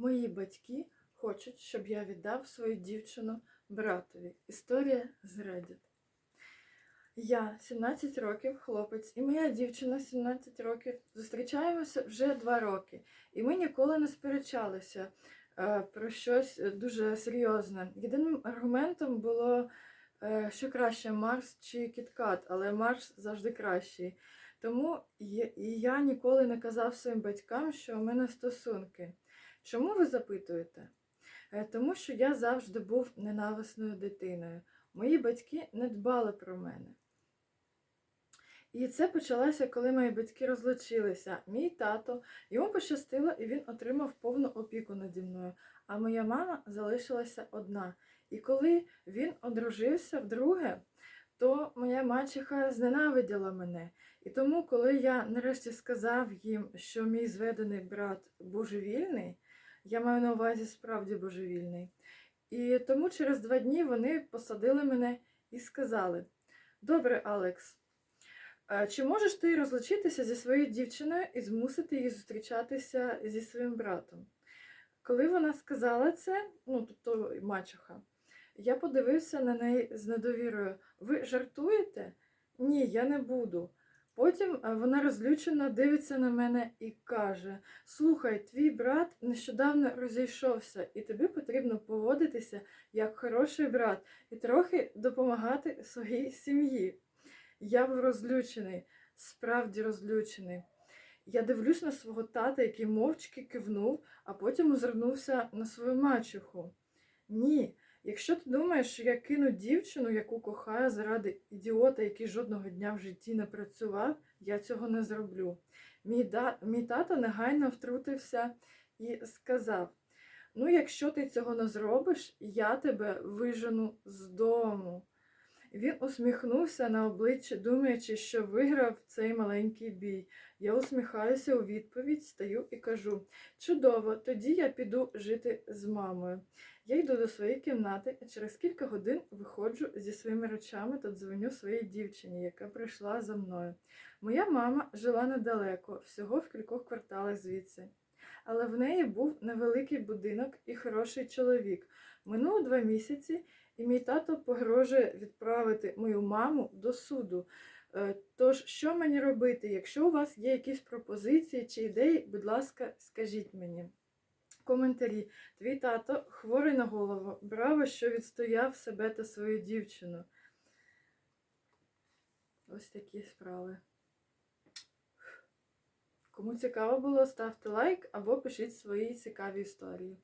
Мої батьки хочуть, щоб я віддав свою дівчину братові. Історія з Reddit. Я 17 років, хлопець, і моя дівчина 17 років. Зустрічаємося вже 2 роки. І ми ніколи не сперечалися е, про щось дуже серйозне. Єдиним аргументом було, е, що краще Марс чи Кіткат, але Марс завжди кращий. Тому я ніколи не казав своїм батькам, що у мене стосунки. Чому ви запитуєте? Е, Тому що я завжди був ненависною дитиною. Мої батьки не дбали про мене. І це почалося, коли мої батьки розлучилися. Мій тато, йому пощастило, і він отримав повну опіку наді мною. А моя мама залишилася одна. І коли він одружився вдруге, то моя мачеха зненавиділа мене. І тому, коли я нарешті сказав їм, що мій зведений брат божевільний, я маю на увазі справді божевільний. І тому через два дні вони посадили мене і сказали: Добре, Алекс, чи можеш ти розлучитися зі своєю дівчиною і змусити її зустрічатися зі своїм братом? Коли вона сказала це, ну тобто мачеха, я подивився на неї з недовірою. Ви жартуєте? Ні, я не буду. Потім е, вона розлючено дивиться на мене і каже: Слухай, твій брат нещодавно розійшовся, і тобі потрібно поводитися як хороший брат і трохи допомагати своїй сім'ї. Я був розлючений, справді розлючений. Я дивлюсь на свого тата, який мовчки кивнув, а потім озирнувся на свою мачеху. Ні, якщо ти думаєш, що я кину дівчину, яку кохаю заради ідіота, який жодного дня в житті не працював, я цього не зроблю. Мій, да... Мій тато негайно втрутився і сказав: Ну, якщо ти цього не зробиш, я тебе вижену з дому. Він усміхнувся на обличчя, думаючи, що виграв цей маленький бій. Я усміхаюся у відповідь, стаю і кажу: Чудово, тоді я піду жити з мамою. Я йду до своєї кімнати, а через кілька годин виходжу зі своїми речами та дзвоню своїй дівчині, яка прийшла за мною. Моя мама жила недалеко, всього в кількох кварталах звідси. Але в неї був невеликий будинок і хороший чоловік. Минуло два місяці, і мій тато погрожує відправити мою маму до суду. Е, Тож, що мені робити? Якщо у вас є якісь пропозиції чи ідеї, будь ласка, скажіть мені. Коментарі. Твій тато хворий на голову. Браво, що відстояв себе та свою дівчину. Ось такі справи. Кому цікаво було, ставте лайк або пишіть свої цікаві історії.